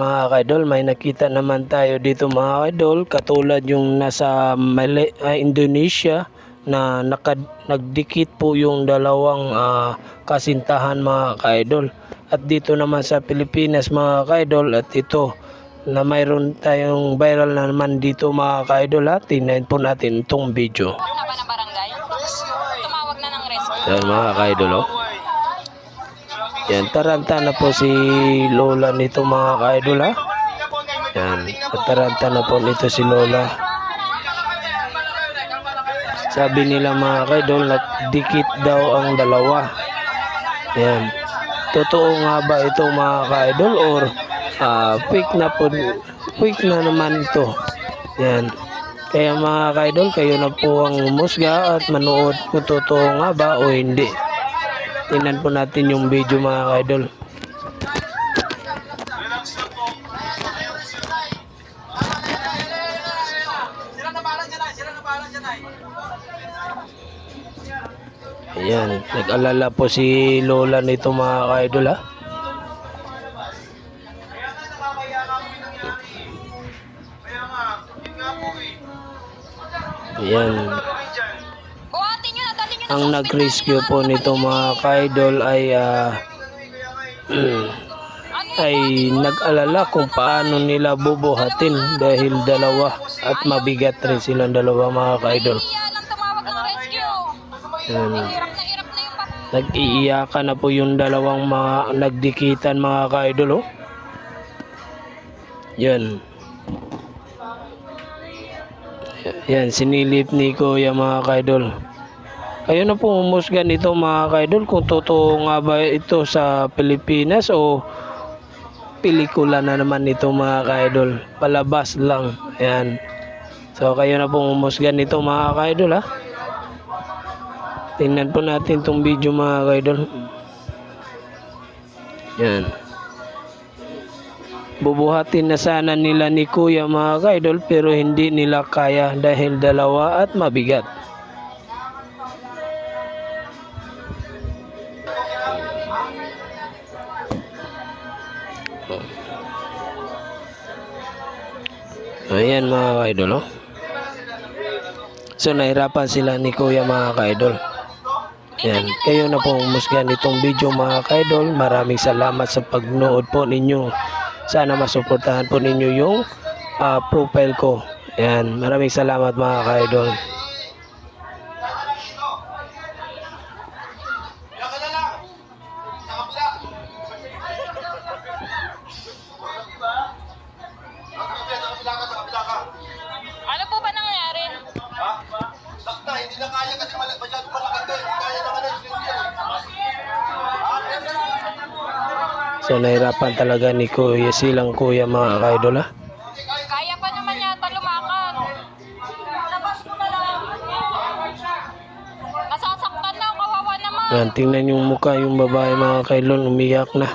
Mga kaidol, may nakita naman tayo dito mga kaidol, katulad yung nasa Mali- ah, Indonesia na naka, nagdikit po yung dalawang ah, kasintahan mga kaidol. At dito naman sa Pilipinas mga kaidol at ito na mayroon tayong viral na naman dito mga kaidol ha. Tingnan po natin itong video. na ba ng barangay? Tumawag na ng rescue. Yan mga kaidol oh. Yan, taranta na po si Lola nito mga kaidol ha. Yan, taranta na po nito si Lola. Sabi nila mga kaidol, nagdikit daw ang dalawa. Yan. Totoo nga ba ito mga kaidol or ah, fake na po, fake na naman ito. Yan. Kaya mga kaidol, kayo na po ang umusga at manood kung totoo nga ba o hindi. Tingnan po natin yung video mga kaidol. Ayan, nag-alala po si Lola nito mga kaidol ha. Ayan, ang nag-rescue po nito mga kaidol ay ah, ay nag-alala kung paano nila bubuhatin dahil dalawa at mabigat rin silang dalawa mga kaidol. Bata. Nag-iiyakan na po yung dalawang mga nagdikitan mga kaidol oh. Yan. Yan, sinilip ni Kuya mga kaidol. Kayo na po umusgan ito mga kaidol kung totoo nga ba ito sa Pilipinas o pelikula na naman ito mga kaidol. Palabas lang. Yan. So kayo na po umusgan ito mga kaidol ha. Tingnan po natin tong video mga kaidol. Yan. Bubuhatin na sana nila ni Kuya mga kaidol pero hindi nila kaya dahil dalawa at mabigat. Ayan mga kaidol oh. So nahirapan sila ni Kuya mga kaidol. Yan, kayo na po umusgan itong video mga kaidol. Maraming salamat sa pagnood po ninyo. Sana masuportahan po ninyo yung ah, profile ko. Yan, maraming salamat mga kaidol. Hindi na kaya kasi masyado to. Hindi kaya naman ng sling yan. So nahirapan talaga ni Kuya silang Kuya mga kaidol ha. Kaya pa naman yata lumakad. Labas ko na lang. Nasasaktan na, kawawa naman. Yan, tingnan yung mukha yung babae mga kaidol umiyak na.